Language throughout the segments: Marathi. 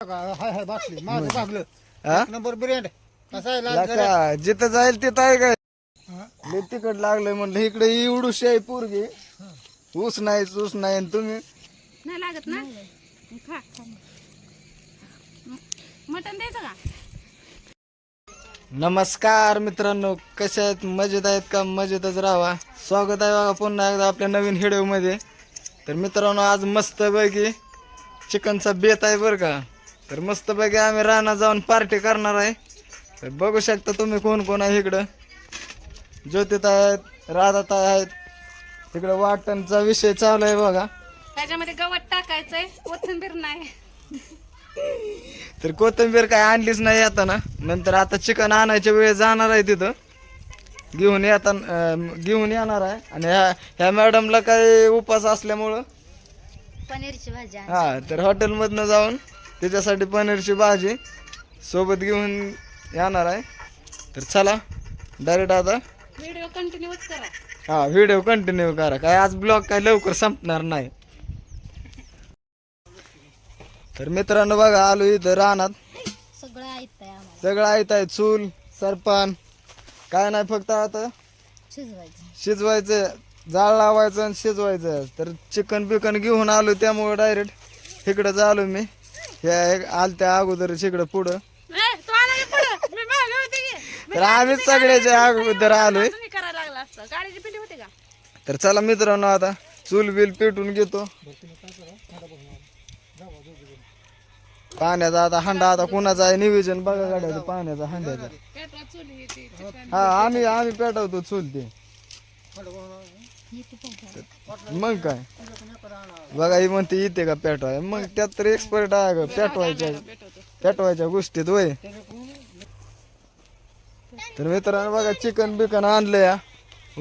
हाय हाय बाटली माझं भागलं हा? एक नंबर ब्रँड कसा आहे लाल जरा? लका जिथं जाईल तिथं आहे काय? हा? लय तिकट लागलंय म्हणलं इकडे एवढूशी आहे पोरगी. ऊस नाही ऊस नाही. आणि तुम्ही? नाही लागत ना? खा. मटन द्यायचं का? नमस्कार मित्रांनो कसे आहेत? मजेत आहेत का? मजेतच राहा स्वागत आहे बघा पुन्हा एकदा आपल्या नवीन व्हिडिओमध्ये. तर मित्रांनो आज मस्त पैकी चिकनचा बेत आहे बरं का. तर मस्त पैकी आम्ही रानात जाऊन पार्टी करणार आहे. तर बघू शकता तुम्ही कोण कोण आहे इकडं. ज्योतित आहेत राधाताई आहेत. इकडं वाटणचा विषय चालू आहे बघा. त्याच्यामध्ये गवत टाकायचंय कोथिंबीर नाही. तर कोथिंबीर काय आणलीच नाही आता ना नंतर आता चिकन आणायच्या वेळेस जाणार आहे तिथं. घेऊन येताना घेऊन येणार आहे. आणि ह्या ह्या मॅडमला काही उपास असल्यामुळं. पनीरची भाजी. हा तर हॉटेलमधनं जाऊन त्याच्यासाठी पनीरची भाजी सोबत घेऊन येणार आहे. तर चला डायरेक्ट आता. व्हिडिओ कंटिन्यूच करा. हा व्हिडिओ कंटिन्यू करा. काय आज ब्लॉग काय लवकर संपणार नाही. तर मित्रांनो बघा आलो इथं रानात. सगळं ऐकतंय आम्हाला. सगळं आहेत आहे चूल सरपान. काय नाही फक्त आता शिजवायचं. शिजवायचं जाळ लावायचं आणि शिजवायचं. तर चिकन बिकन घेऊन आलो त्यामुळे डायरेक्ट इकडं आलो मी. ह्या एक आलत्या अगोदर इकडं पुढं. ए, तू आला की पुढं? मी मागे होते की. तर आम्हीच सगळ्याच्या अगोदर आलोय. तुम्ही करायला लागला असतं. गाडीची पिंडी होती का? तर चला मित्रांनो आता चूल बिल पेटून घेतो. पाण्याचा आता हंडा आता कुणाचा आहे नियोजन बघा गाड्याचं पाण्याचा हंड्याचा. हा आम्ही आम्ही पेटवतो चूल ते. मग काय? बघा ही म्हणते येते का पेटवाय? मग त्यात तर एक्सपर्ट आहे का पेटवायच्या पेटवायच्या गोष्टीत होय. तर मित्रांनो बघा चिकन बिकन आणलंय हा.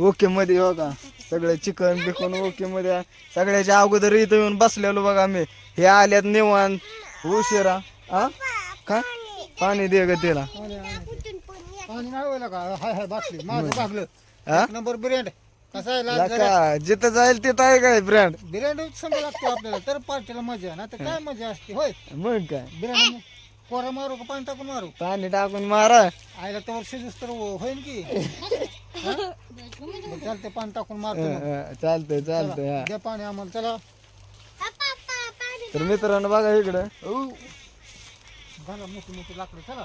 ओके मध्ये का सगळे चिकन बिकन ओके मध्ये. सगळ्याच्या अगोदर इथं येऊन बसलेलो बघा मी. हे आल्यात निवांत. उशिरा. हा काय पाणी दे ग तिला. का? नंबर ब्रँड कसा आहे जरा? जिथं जाईल तिथं आहे काय ब्रँड ब्रँड संग लागतो आपल्याला तर पार्टीला मजा ना तर काय मजा असते होय? मग काय? ब्रँड कोरा मारू का पाणी टाकून मारू? पाणी टाकून मारा. आईला तर शिजूस तर होईल की. हा? बरं, चालते पाणी टाकून मारतो मग. हं, चालतंय चालतंय हा. द्या पाणी आम्हाला चला. तर मित्रांनो बघा इकडं. मोठी मोठी लाकडं चला.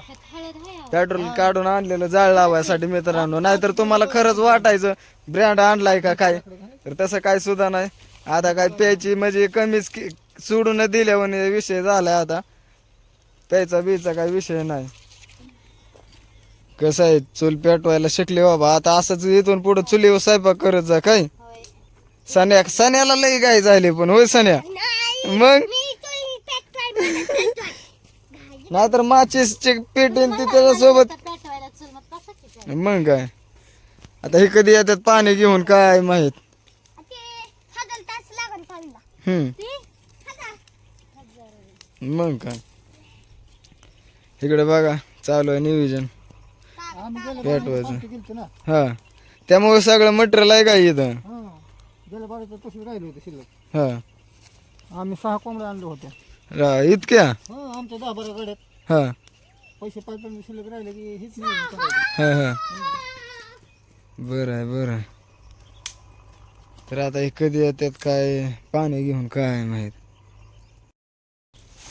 पेट्रोल काढून आणलेलं जाळ लावायसाठी मित्रांनो. नाहीतर तुम्हाला खरंच वाटायचं ब्रँड आणलाय का काय? तर तसं काय सुद्धा नाही. आता काय प्यायची म्हणजे कमीच की- सोडून दिल्यावर विषय झालाय आता. प्यायचा बियचा काय विषय नाही. कसं आहे चूल पेटवायला शिकले बाबा. आता असंच इथून पुढे चुलीवर स्वयंपाक करत जा काय. सन्या सन्याला लई गाय झाली पण होय सन्या? मग? नाहीतर माचीसचे पेटेन ती त्याच्यासोबत. आता पेटवायला चल मग कसं किती मग काय? आता हे कधी येतात पाणी घेऊन काय माहीत? हम्म. मग काय? इकडे बघा चालू आहे नियोजन. आम्ही गेल्या पेटवायचं. पार्टी गेलतो ना. हा. त्यामुळे सगळं मटेरियल आहे का इथं? हा. गेल्या बारी तर तशी राहिली होती शिल्लक. हा. आम्ही सहा कोंबड्या आणले होते रा- इतक्या? हा आमच्या दहा बारा गाड्यात. हा. पैसे पाच पण शिल्लक राहिले की हीच नियोजन करायचं हा हा. बरं आहे बरं आहे. तर आता हे कधी येतात काय पाणी घेऊन काय माहीत.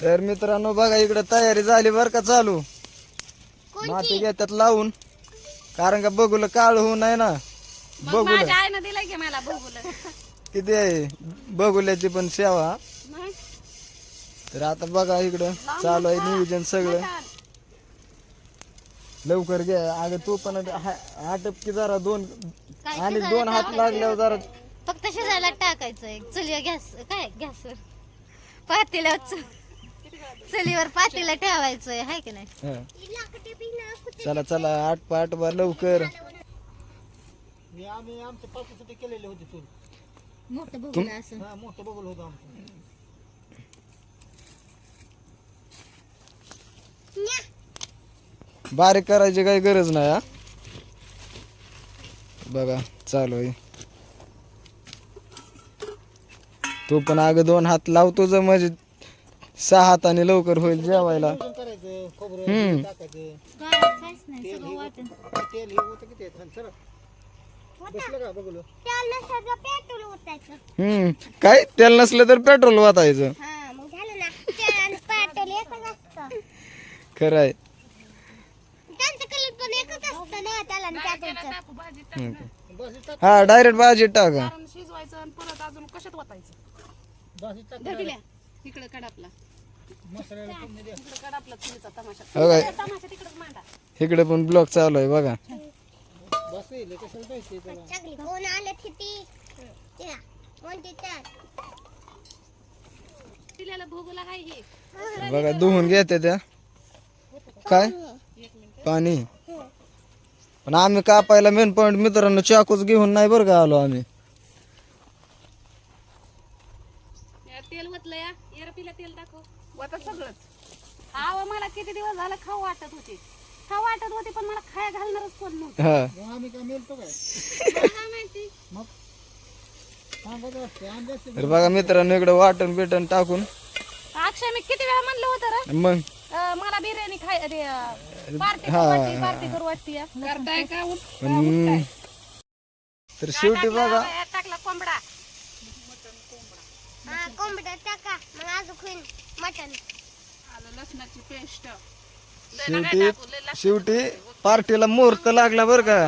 तर मित्रांनो बघा इकडे तयारी झाली बरं का चालू. माती घेतात लावून. कारण का बघूला काळ होऊ नये ना. मग बघूला. माझ्या आईनं दिलाय की मला बघूला. किती आहे? बघुल्याची पण सेवा. मग? तर आता बघा इकडं चालू आहे नियोजन सगळं. लवकर घ्या. अगं तू पण हा- आटप की जरा दोन काय आणि शिजायला दोन हात टाकायचं? लागल्यावर जरा फक्त शिजायला टाकायचं एक. चुलीवर गॅस काय? गॅसवर. पातेल्यावर चु- चुलीवर पातेला ठेवायचंय हाय की नाही? हा. चला चला आठ पाठ बा लवकर. हे आम्ही आमच्या केलेले होते चूल. मोठं बघून असं. हा मोठं बघलं होतं आमचं. बारीक करायची काही गरज नाही हा. बघा चालू आहे. तू पण अगं दोन हात लावतो जर म्हणजे सहा हाताने लवकर होईल जेवायला. हम्म. टाकायचं. काहीच नाही सगळं वाटण. तेल आहे? खरं आहे टाकू भाजी हम्म. भाजी टाक. हा डायरेक्ट भाजी टाका. शिजवायचं आणि परत अजून कशात वाटायचं भाजी टाक धरल्या इकडे कड आपला. मसाल्याला फोडणी द्या इकडे कड आपला चुलीचा तमाशा. हो काय? तमाशा तिकडेच मांडा. इकडे पण ब्लॉक चालू आहे बघा. त्याला. भोगला हाय हे. बघा धुवून घेते त्या. काय? पाणी? पण आम्ही कापायला मेन पॉईंट मित्रांनो चाकूच घेऊन नाही बरं का आलो आम्ही. या तेल होतलं या. एरपीला तेल दाखव. वता सगळंच. हा मला किती दिवस झालं खाऊ वाटत होते. खाऊ वाटत होते पण मला खाया घालणारच कोण नव्हतं. हा. मग आम्ही काय मेलतो काय? मला काय माहिती? मग? सांगत असते आंबे असते तर बघा मित्रांनो इकडे वाटण बिटन टाकून. अक्षय मी किती वेळा म्हणलं होतं रे? मग? अं, मला बिर्याणी खाय अरे, अं, पार्टी हा. पार्टी पार्टी करू वाटते करताय का पण तर शेवटी बघा. टाकला कोंबडा. आलं लसणाची पेस्ट शेवटी शेवटी पार्टीला मुहूर्त लागला बरं का.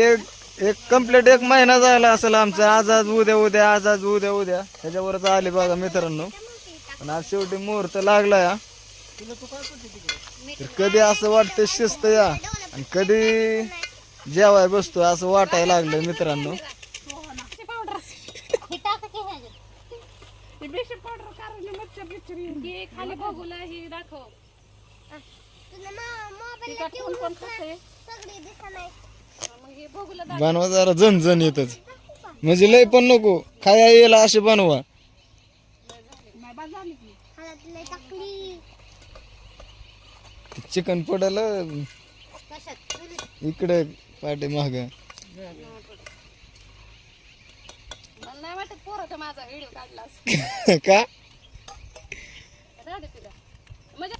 एक एक कंप्लीट एक महिना झाला असेल आमचा. आज आज उद्या उद्या आज आज उद्या उद्या. ह्याच्यावरच आले बघा मित्रांनो. पण आज शेवटी मुहूर्त लागला या. तर कधी असं वाटतं शिस्त या. आणि कधी जेवाय बसतो असं वाटायला लागलं मित्रांनो. हे हे हे बनवा जरा झणझण येतच. म्हणजे लय पण नको. खाया येईल असे बनवा. चिकन पडल इकडे पाठी माग. का? म्हणजे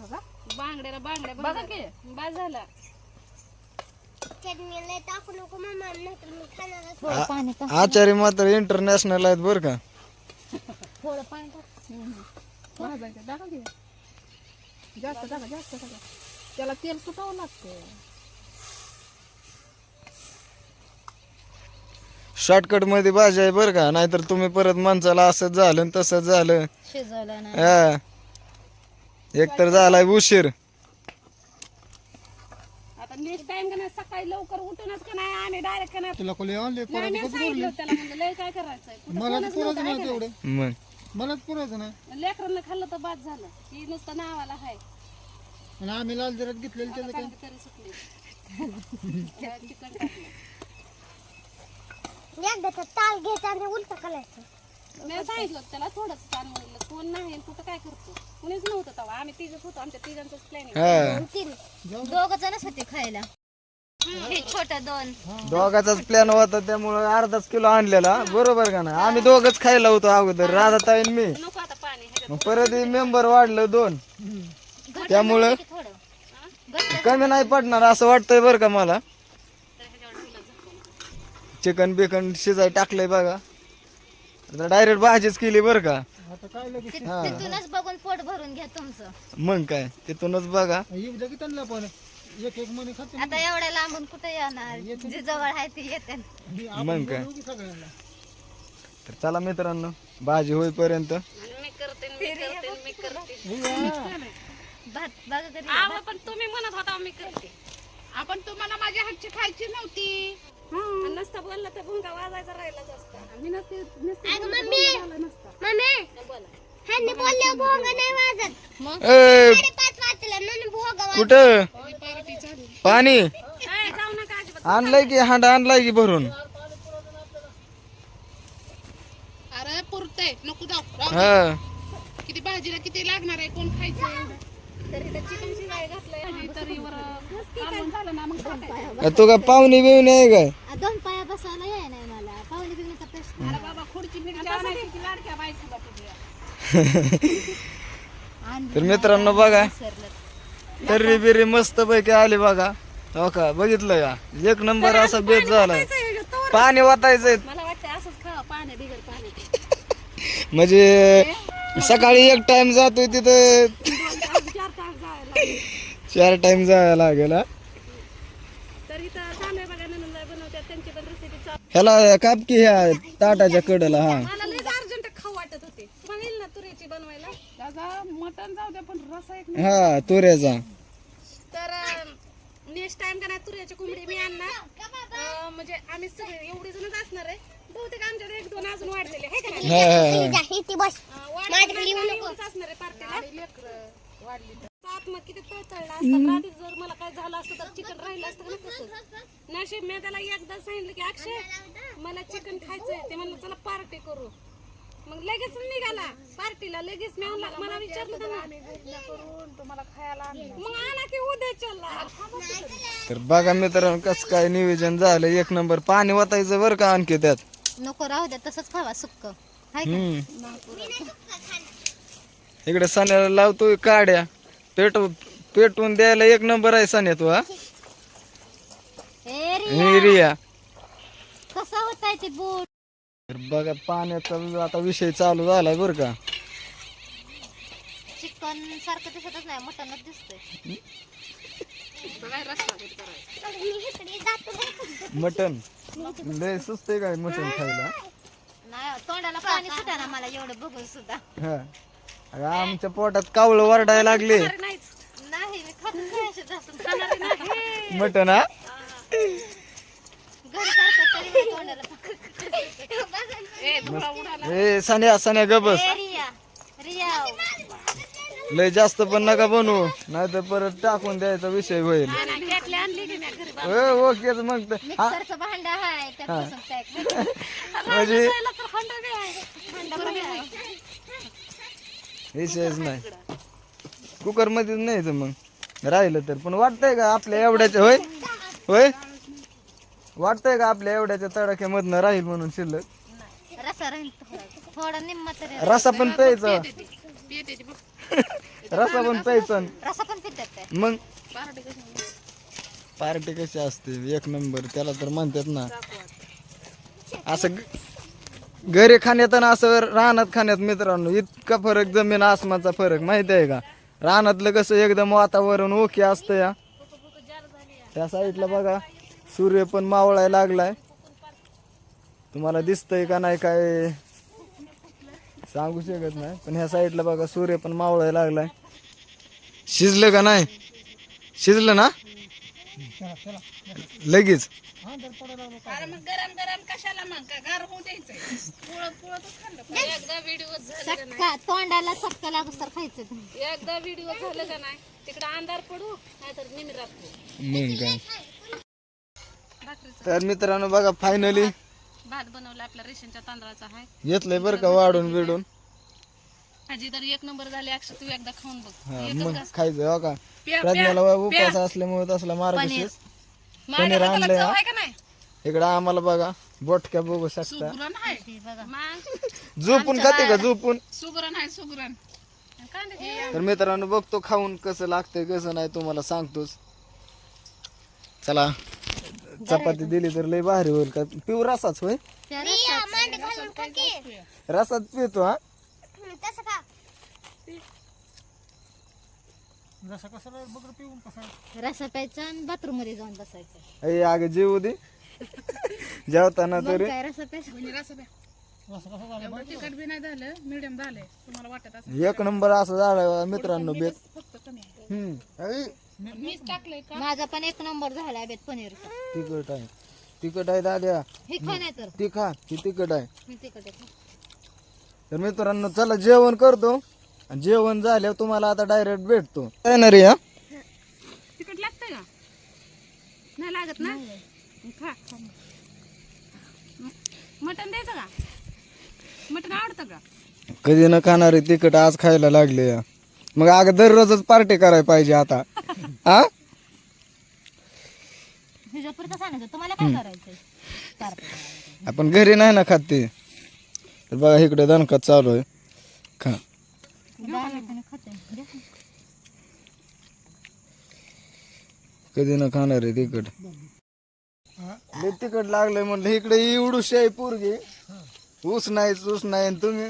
बघा बांगड्याला बांगड्या बघा की. बाद झाला. थोडं पाणी टाक. आचार्य मात्र इंटरनॅशनल आहेत बर का? टाक भाजायचं की जास्त टाका जास्त टाका त्याला तेल सुटावं लागतं. शॉर्टकटमध्ये भाजी आहे बर का? नाहीतर तुम्ही परत माणसाला असंच झालं आणि तसंच झालं. शिजवलं ना हा. एक तर झालाय उशीर. आता नेक्स्ट टाइम का नाही सकाळी लवकर उठूनच का नाही आम्ही डायरेक्ट का नाही. तुला कोणी आणले नाही, मी सांगितलं त्याला म्हणलं लय काय करायचंय? कुठं मला तर कोणच नव्हतं, मग. मलाच पुरायचं नाही. का? लेकरांना खाल्लं तर बाद झालं. ही नुसतं नावाला हाय. आणि आम्ही लाल जरात घेतलेलं त्याचं काय चांगली तरी सुटली त्यात चिकन टाकलं. मी सांगितलं होतं त्याला थोडंच छान म्हणलं कोण नाही कुठं काय करतो? कुणीच नव्हतं तेव्हा आम्ही तिघच होतो. आमच्या तिघांचंच प्लॅनिंग हा. दोघ जणच होते खायला. हे छोट दोन. दोघाचाच प्लॅन होता त्यामुळे अर्धाच किलो आणलेला. बरोबर का ना आम्ही दोघच खायला होतो अगोदर. राधा ताईन मी. नको आता पाणी ह्याच्यात मग परत मेंबर वाढलं दोन. त्यामुळं थोडं. कमी नाही पडणार असं वाटतंय बरं का मला. तर ह्याच्यावर ठेवलं झाकून. चिकन बिकन शिजाय टाकलंय बघा. आता डायरेक्ट भाजीच केली बरं का. आता काय लगेच? तिथूनच बघून पोट भरून घ्या तुमचं. मग काय? तिथूनच बघा. येऊ द्या की त्यांना पण एक एक मनी खाते आता एवढ्या लांबून कुठे येणार? जे जवळ आहे ते येते. मी मग काय? बोलू की सगळ्यांना? तर चला मित्रांनो भाजी होईपर्यंत. आणि मी करते मी करते मी करते. हे या. भात बघा कधी आव पण तुम्ही म्हणत होता मी करते. आपण तुम्हाला माझ्या हातची खायची नव्हती. नसता बोलला तर भुंगा वाजायचा राहिलाच असता मी नसते नसते नसता. बोला. ए, कुठं पाणी ए, जाऊ नका अजिबात आणलंय की हांडा आणलाय की भरून. अरे पुरतय नको जाऊ हा. किती भाजीला किती लागणार आहे कोण खायचं. अ, तू पाहुणे बिवणे आहे काय? दोन पाया बसायला याय नाही मला. पाहुणे प्रश्न अरे बाबा खुर्ची की. लाडक्या तर मित्रांनो बघा. तर्री बिर्री मस्त पैकी आली बघा. हो का? बघितलं का? एक नंबर असा बेत झालाय. पाणी वाटायचंय. मला वाटतं असंच खावा पाणी बिगर पाणी म्हणजे सकाळी एक टाइम जातोय तिथं. चार तास जायला चार टाइम जायला लागेल. तर इथं चालू बघा नंदन बनवतात त्यांची पण रेसिपी चालू ह्याला काप की ह्या ताटाच्या कडला हा? मला लय अर्जंट खाऊ वाटत होते. तुम्हाला येईल ना तुरीची बनवायला. त्याचा मटन जाऊ द्या पण रसा एक हा तुऱ्याचा. नेक्स्ट टाइम का नाही तुऱ्याची कोंबडी मी आणणार. म्हणजे आम्ही सगळे एवढे जणच असणार आहे. बहुतेक आमच्याकडे एक दोन अजून वाढलेले आहे का नाही? अं, वाढलेले नाही, आम्ही एवढंच असणार आहे पार्टीला सात मग किती तळतळलं असतं. रात्री जर मला काय झालं असतं तर चिकन राहिलं असतं ना तसंच. नशीब मी त्याला एकदा सांगितलं की अक्षय मला चिकन खायचंय. ते म्हणलं चला पार्टी करू. मग लगेच निघाला. पार्टीला लगेच मी आणला. मला विचारलं तुम्हाला खायला मग आणा की उद्या चला तर बघा मित्रांनो कसं काय नियोजन झालं. एक नंबर पाणी वाटायचं बरं का आणखी त्यात? नको राहू द्या तसंच खावा सुक्क. हाय का? हम्म. इकडे सण्याला लावतोय काड्या. पेटव पेटवून द्यायला एक नंबर आहे सण्या तू हा. ए रे मी रिया. कसा होताय ते बोट तर बघा पाण्याचा आता विषय चालू झालाय बरं का. चिकन सारखं दिसतच नाही मटनच दिसतंय. मटन लय सुस्त आहे काय मटन खायला? तोंडाला पाणी ना मला एवढं बघून सुद्धा. हा. अगं, आमच्या पोटात कावळ वरडायला लागले. नाही मी खातच नाही अशी जास्त. खाणार नाही. मटन हा? घरी करतात तरी मी तोंडाला ए सन्या सन्या गबस ए रिया. रिया लय जास्त पण नका बनवू. नाही तर परत टाकून द्यायचा विषय होईल. केटली आणली की मी घरी ए, ओकेच मग तर. हा, म्हणजे विषयच नाही. कुकर मध्येच नाही तर मग. राहिलं तर. पण वाटतंय का आपल्या एवढ्याच्या होय? होय? वाटतंय का आपल्या एवढ्याच्या तडाख्यामधनं राहील म्हणून शिल्लक? रसा राहील थोडा थोडा निम्मा तरी रसा पण प्यायचा. रसा पण प्यायचा रसा पण पितात काय मग? पार्टी कशी असते? एक नंबर. त्याला तर म्हणतात ना असं ग- घरी खाण्यात आणि असं रानात खाण्यात मित्रांनो इतका फरक जमीन आसमानचा फरक माहिती आहे का? रानातलं कसं एकदम वातावरण ओके असतं या. त्या साईडला बघा सूर्य पण मावळायला लागलाय. तुम्हाला दिसतंय का नाही काय? सांगू शकत नाही. पण ह्या साईडला बघा सूर्य पण मावळायला लागलाय. शिजलं का नाही? शिजलं ना? लगेच. अरे मग गरम गरम कशाला मग? का गार होऊ द्यायचंय? पुळत पुळतच खाल्लं. पाहिजे. एकदा व्हिडिओ झालं चटका तोंडाला चटका खायचं. एकदा व्हिडिओ झालं का नाही? तिकडे अंधार पडू नाहीतर निमित राहतो मग काय? तर मित्रांनो बघा फायनली भात बनवला आपल्या रेशनच्या तांदळाचा आहे. घेतलंय बरं का वाढून बिडून? भाजी तर एक नंबर झाली. अक्षर तू एकदा खाऊन बघ. हा मग खायचं हो का? प्या, प्रज्ञाला उपास असल्यामुळे तसला मार्गशीर्ष पनीर. आणलंय हा. आहे का नाही? इकडं आम्हाला बघा बोटक्या बघू शकता. सुगरण आहे. ते बघा. मग झोपून खाते का झोपून? सुगरण आहे सुगरण. कांदे तर मित्रांनो बघतो खाऊन कसं लागतंय कसं नाही तुम्हाला सांगतोच. चला. चपाती दिली तर लय भारी होईल का? पिऊ रसाच होय. रसात रसात पितो हा? जसं कसं बघ पिऊन कसं. रसा प्यायचा आणि बाथरूममध्ये जाऊन बसायचं. अय अगं जेवू दे. जेवताना मग तरी. काय रसा प्यायचा? जसं कसं झालं तिखट बी नाही झालं मिडियम झालंय. तुम्हाला वाटत असं एक नंबर असं झालं मित्रांनो बेत फक्त कमी आहे. हम्म. अय, मीच टाकलंय का? माझा पण एक नंबर झाला बेत पनीरचा. तिखट आहे. तिखट आहे दाद्या. हे खा नाही तर. ती खा ती तिखट आहे. मी तिकडे खा. तर मित्रांनो चला जेवण करतो. आणि जेवण झाल्यावर तुम्हाला आता डायरेक्ट भेटतो. काय ना रे हा तिखट लागतंय का? नाही लागत ना? खा. मटन द्यायचं का? मटन आवडतं का? कधी न खाणारे तिखट आज खायला लागले या. मग अगं दररोजच पार्टी करायला पाहिजे आता. हा? हिजापूरचं सांगायचं तुम्हाला काय करायचंय? पार्टी आपण घरी नाही ना खात ते. तर बघा इकडे दणकात चालू आहे. खा. कधी ना खाणार आहे तिकट. लय तिकट लागलंय म्हणलं इकडे एवढूशी आहे पोरगी. ऊस नाही ऊस नाही आणि तुम्ही?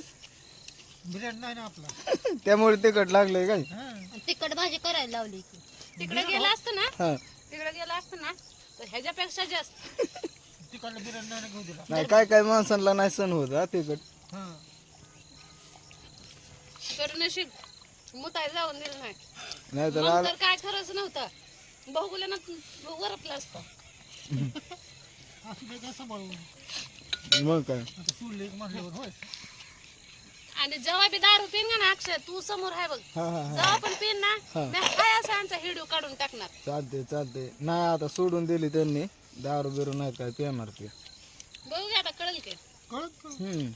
बिर्याणी नाही ना आपला. त्यामुळे तिकट लागलंय काय? तिखट भाजी करायला लावली की. तिकडे गेला असतं ना? हा. तिकडे गेला असतं ना तर ह्याच्यापेक्षा जास्त. तिकडलं बिर्याणी नाही ना घेऊ दिला. नाही काय काय माणसांना नाही सण होत हा तिकट हा. तर नशीब मुताय जाऊन दिलं नाही. नाही तर मग तर काय खरंच नव्हतं. बहुगुल्यानं वरपलं असतं. असं सांभाळून मग काय? आता सोडले म्हटल्यावर होय. आणि जेव्हा बी दारू पिन का ना अक्षय तू समोर आहे बघ. हा हा हा. जेव्हा पण पिन ना हा. मी हाय असा यांचा हिडिओ काढून टाकणार. चालते चालते नाही आता सोडून दिली त्यांनी. दारू बिरू नाही काय पिणार ते बघू घ्या आता कळेल की. कळत कळत हम्म.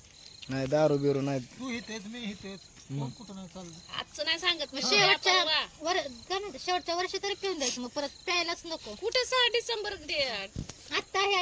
नाही दारू बिरू नाही. तू हितेच मी हितेच. मग कुठं नाही चाललं. आजचं नाही सांगत मी शेवटच्या वा. वर काय म्हणते शेवटच्या वर्षी तरी पिऊन द्यायचं मग परत प्यायलाच नको. कुठे सहा डिसेंबर दे आता हे